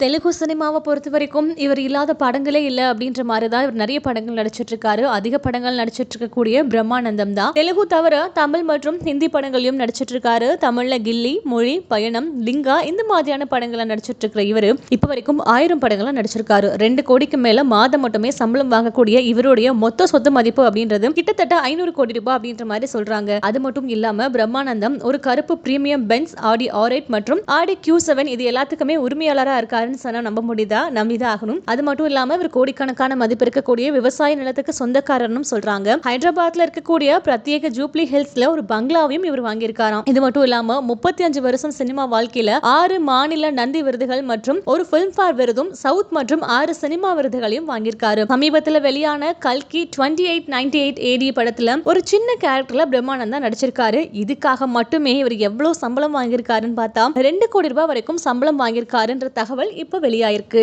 தெலுங்கு சினிமாவை பொறுத்த வரைக்கும் இவர் இல்லாத படங்களே இல்லை அப்படின்ற மாதிரி தான் இவர் நிறைய படங்கள் நடிச்சிட்டு இருக்காரு. அதிக படங்கள் நடிச்சிட்டு இருக்கக்கூடிய பிரம்மானந்தம் தான். தெலுங்கு தவிர தமிழ் மற்றும் ஹிந்தி படங்களையும் நடிச்சிட்டு இருக்காரு. தமிழ்ல கில்லி மொழி பயணம் லிங்கா இந்த மாதிரியான படங்களை நடிச்சிட்டு இருக்கிற இவர் இப்ப வரைக்கும் ஆயிரம் படங்களை நடிச்சிருக்காரு. ரெண்டு கோடிக்கு மேல மாதம் மட்டுமே சம்பளம் வாங்கக்கூடிய இவருடைய மொத்த சொத்து மதிப்பு அப்படின்றது கிட்டத்தட்ட ஐநூறு கோடி ரூபாய் அப்படின்ற மாதிரி சொல்றாங்க. அது மட்டும் இல்லாம பிரம்மானந்தம் ஒரு கருப்பு பிரீமியம் பென்ஸ் ஆடி ஆர் மற்றும் ஆடி கியூ செவன் இது எல்லாத்துக்குமே உரிமையாளராக இருக்காரு இருக்காருன்னு சொன்னால் நம்ப முடியுதா? நம்பிதான் ஆகணும் அது மட்டும் இல்லாமல் இவர் கோடிக்கணக்கான மதிப்பு இருக்கக்கூடிய விவசாய நிலத்துக்கு சொந்தக்காரர்னு சொல்றாங்க. ஹைதராபாத்ல இருக்கக்கூடிய பிரத்யேக ஜூப்ளி ஹில்ஸ்ல ஒரு பங்களாவையும் இவர் வாங்கியிருக்காராம். இது மட்டும் இல்லாம முப்பத்தி அஞ்சு வருஷம் சினிமா வாழ்க்கையில ஆறு மாநில நந்தி விருதுகள் மற்றும் ஒரு பிலிம்ஃபேர் விருதும் சவுத் மற்றும் ஆறு சினிமா விருதுகளையும் வாங்கியிருக்காரு. சமீபத்தில் வெளியான கல்கி twenty eight ninety eight AD படத்துல ஒரு சின்ன கேரக்டர்ல பிரம்மானந்தா நடிச்சிருக்காரு. இதுக்காக மட்டுமே இவர் எவ்வளவு சம்பளம் வாங்கியிருக்காருன்னு பார்த்தா ரெண்டு கோடி ரூபாய் வரைக்கும் சம்பளம் வாங்கியிருக்காருன்ற தகவல் இப்போ வெளியாயிருக்கு.